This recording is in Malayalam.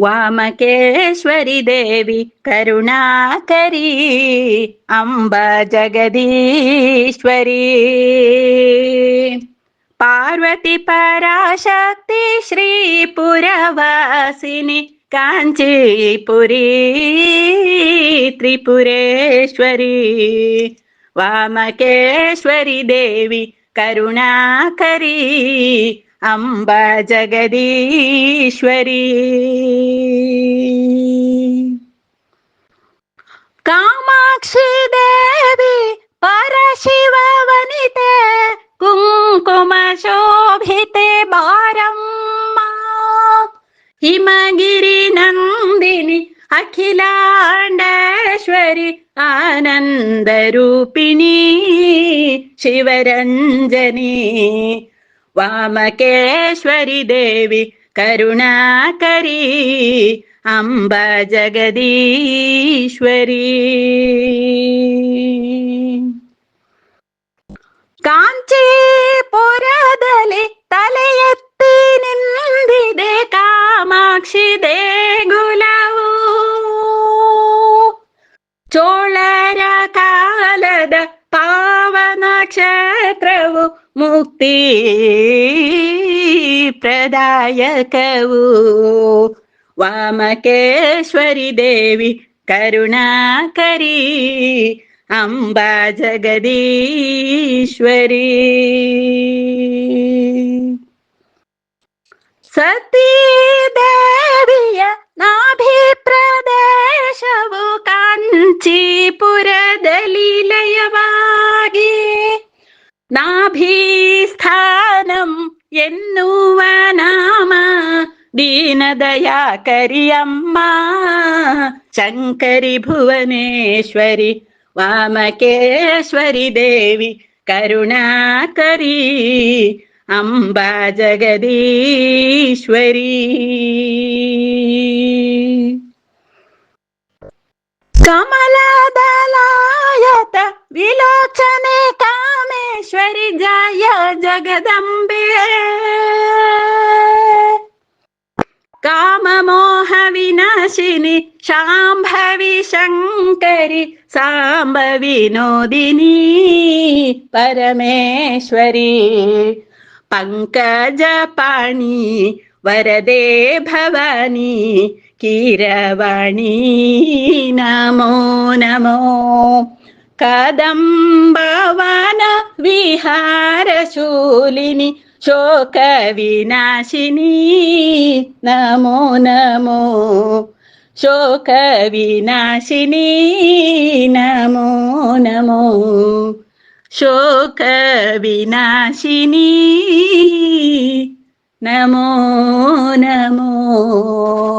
വാമകേശ്വരി ദേവി കരുണാകരി അംബ ജഗദീശ്വരി. പാർവതി പരാശക്തി ശ്രീപുരവാസിനി കാഞ്ചീപുരി ത്രിപുരേശ്വരി. വാമകേശ്വരി ദേവി കരുണാകരി അംബ ജഗദീശ്വരി. കാമാക്ഷി ദേവി പരശിവ വനിത കുങ്കുമ ശോഭിത്തെ ബാരമ്മ. ഹിമഗിരി നന്ദിനി അഖിലാണ്ടേശ്വരി ആനന്ദരൂപിണി ശിവരഞ്ജനി. വാമകേശ്വരി ദേവി കരുണാകരി അംബ ജഗദീശ്വരി. കാഞ്ചീപുരതലി തലയത്തി നിന്ദിതേ കാമാക്ഷി ഗുലവോ. ചോളര കാലത പാവനാക്ഷ മുക്തി പ്രദായകവൂ വാമകേശ്വരി ദേവി കരുണാകരി അംബ ജഗദീശ്വരി. സതീദേവിയ നാഭിപ്രദേശവു കാഞ്ചീപുരദലീലയവാ. ಎನ್ನುವನಾಮ ದೀನದಯ ಕರಿಯಮ್ಮ ಶಂಕರಿ ಭುವನೇಶ್ವರಿ ವಾಮಕೇಶ್ವರಿ ದೇವಿ ಕರುಣಾಕರಿ ಅಂಬಾ ಜಗದೀಶ್ವರಿ ಕಮಲದಲಾಯತ ವಿಲೋಚನೆ ಕಾಮೇಶ್ವರಿ ಜಯ ಜಗದಂಬ കാമമോഹ വിനാശിനി ശാംഭവി ശങ്കരി സാംബ വിനോദിനി പരമേശ്വരി. പങ്കജ പാണി വരദേ ഭവാനി കീരവാണി. നമോ നമോ. കദംബവന വിഹാരശൂലിനി ശോകവിനാശിനി നമോ നമോ ശോകവിനാശിനി നമോ നമോ ശോകവിനാശിനി നമോ നമോ